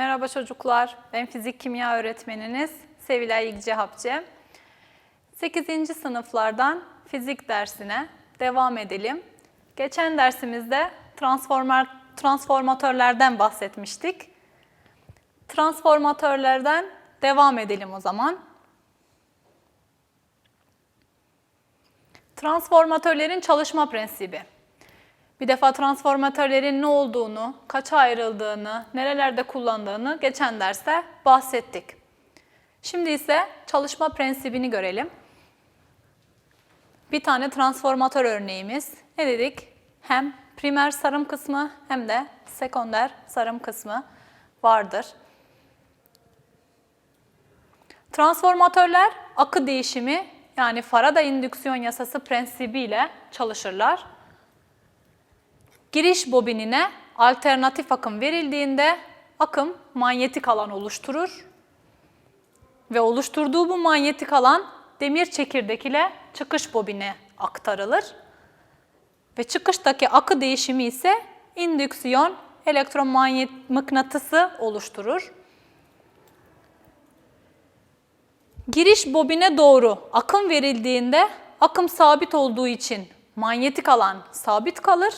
Merhaba çocuklar. Ben fizik kimya öğretmeniniz Sevilay İlgi Hapçı. 8. sınıflardan fizik dersine devam edelim. Geçen dersimizde transformer, transformatörlerden bahsetmiştik. Transformatörlerden devam edelim o zaman. Transformatörlerin çalışma prensibi. Bir defa transformatörlerin ne olduğunu, kaça ayrıldığını, nerelerde kullandığını geçen derste bahsettik. Şimdi ise çalışma prensibini görelim. Bir tane transformatör örneğimiz. Ne dedik? Hem primer sarım kısmı hem de sekonder sarım kısmı vardır. Transformatörler akı değişimi yani Faraday indüksiyon yasası prensibiyle çalışırlar. Giriş bobinine alternatif akım verildiğinde akım manyetik alan oluşturur. Ve oluşturduğu bu manyetik alan demir çekirdek ile çıkış bobine aktarılır. Ve çıkıştaki akı değişimi ise indüksiyon elektromanyetik mıknatısı oluşturur. Giriş bobine doğru akım verildiğinde akım sabit olduğu için manyetik alan sabit kalır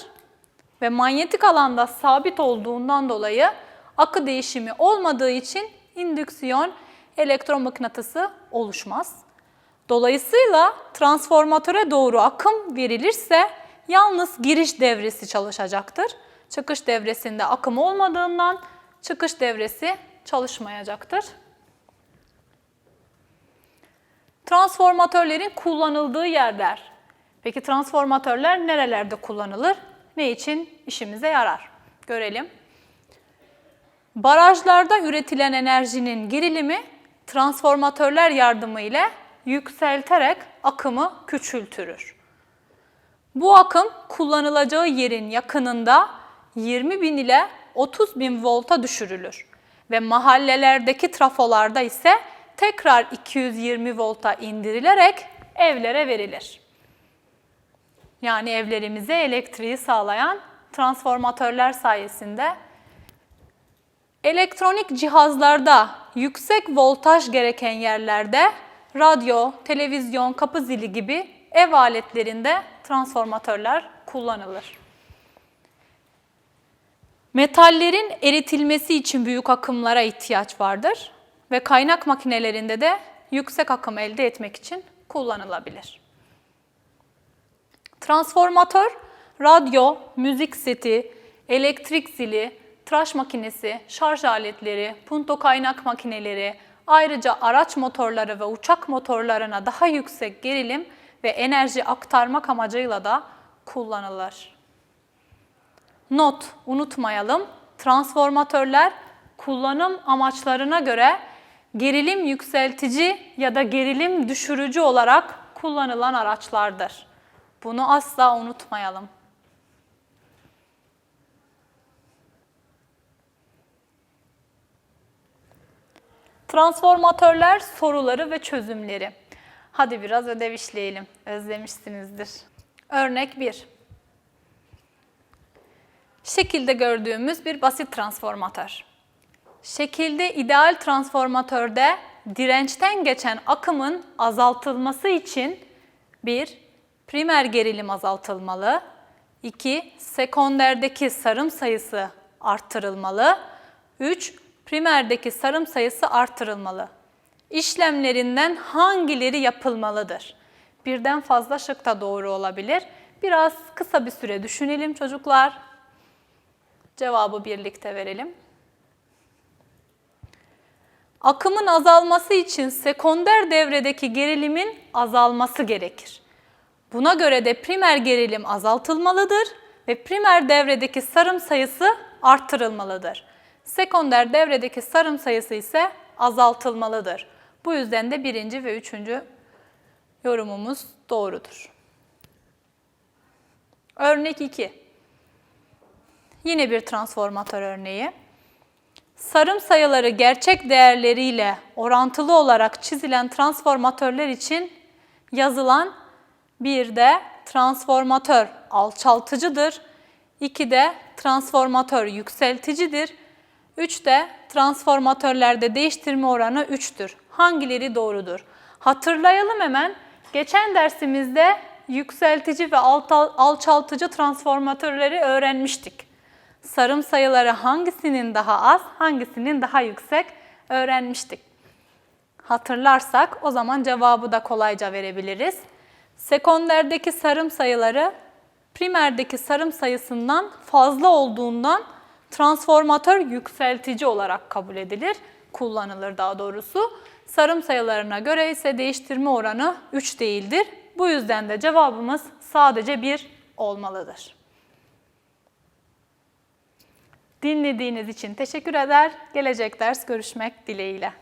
ve manyetik alanda sabit olduğundan dolayı akı değişimi olmadığı için indüksiyon elektromıknatısı oluşmaz. Dolayısıyla transformatöre doğru akım verilirse yalnız giriş devresi çalışacaktır. Çıkış devresinde akım olmadığından çıkış devresi çalışmayacaktır. Transformatörlerin kullanıldığı yerler. Peki transformatörler nerelerde kullanılır? Ne için işimize yarar? Görelim. Barajlarda üretilen enerjinin gerilimi transformatörler yardımıyla yükselterek akımı küçültürür. Bu akım kullanılacağı yerin yakınında 20 bin ile 30 bin volta düşürülür ve mahallelerdeki trafolarda ise tekrar 220 volta indirilerek evlere verilir. Yani evlerimize elektriği sağlayan transformatörler sayesinde elektronik cihazlarda yüksek voltaj gereken yerlerde radyo, televizyon, kapı zili gibi ev aletlerinde transformatörler kullanılır. Metallerin eritilmesi için büyük akımlara ihtiyaç vardır ve kaynak makinelerinde de yüksek akım elde etmek için kullanılabilir. Transformatör, radyo, müzik seti, elektrik zili, tıraş makinesi, şarj aletleri, punto kaynak makineleri, ayrıca araç motorları ve uçak motorlarına daha yüksek gerilim ve enerji aktarmak amacıyla da kullanılır. Not, unutmayalım, transformatörler kullanım amaçlarına göre gerilim yükseltici ya da gerilim düşürücü olarak kullanılan araçlardır. Bunu asla unutmayalım. Transformatörler soruları ve çözümleri. Hadi biraz ödev işleyelim. Özlemişsinizdir. Örnek 1. Şekilde gördüğümüz bir basit transformatör. Şekilde ideal transformatörde dirençten geçen akımın azaltılması için bir primer gerilim azaltılmalı, 2. sekonderdeki sarım sayısı arttırılmalı, 3. primerdeki sarım sayısı arttırılmalı. İşlemlerinden hangileri yapılmalıdır? Birden fazla şık da doğru olabilir. Biraz kısa bir süre düşünelim çocuklar. Cevabı birlikte verelim. Akımın azalması için sekonder devredeki gerilimin azalması gerekir. Buna göre de primer gerilim azaltılmalıdır ve primer devredeki sarım sayısı arttırılmalıdır. Sekonder devredeki sarım sayısı ise azaltılmalıdır. Bu yüzden de birinci ve üçüncü yorumumuz doğrudur. Örnek 2. Yine bir transformatör örneği. Sarım sayıları gerçek değerleriyle orantılı olarak çizilen transformatörler için yazılan bir de transformatör alçaltıcıdır, iki de transformatör yükselticidir 3 de transformatörlerde değiştirme oranı 3'tür. Hangileri doğrudur? Hatırlayalım hemen. Geçen dersimizde yükseltici ve alçaltıcı transformatörleri öğrenmiştik. Sarım sayıları hangisinin daha az, hangisinin daha yüksek öğrenmiştik. Hatırlarsak o zaman cevabı da kolayca verebiliriz. Sekonderdeki sarım sayıları primerdeki sarım sayısından fazla olduğundan transformatör yükseltici olarak kabul edilir, kullanılır daha doğrusu. Sarım sayılarına göre ise değiştirme oranı 3 değildir. Bu yüzden de cevabımız sadece 1 olmalıdır. Dinlediğiniz için teşekkür eder. Gelecek ders görüşmek dileğiyle.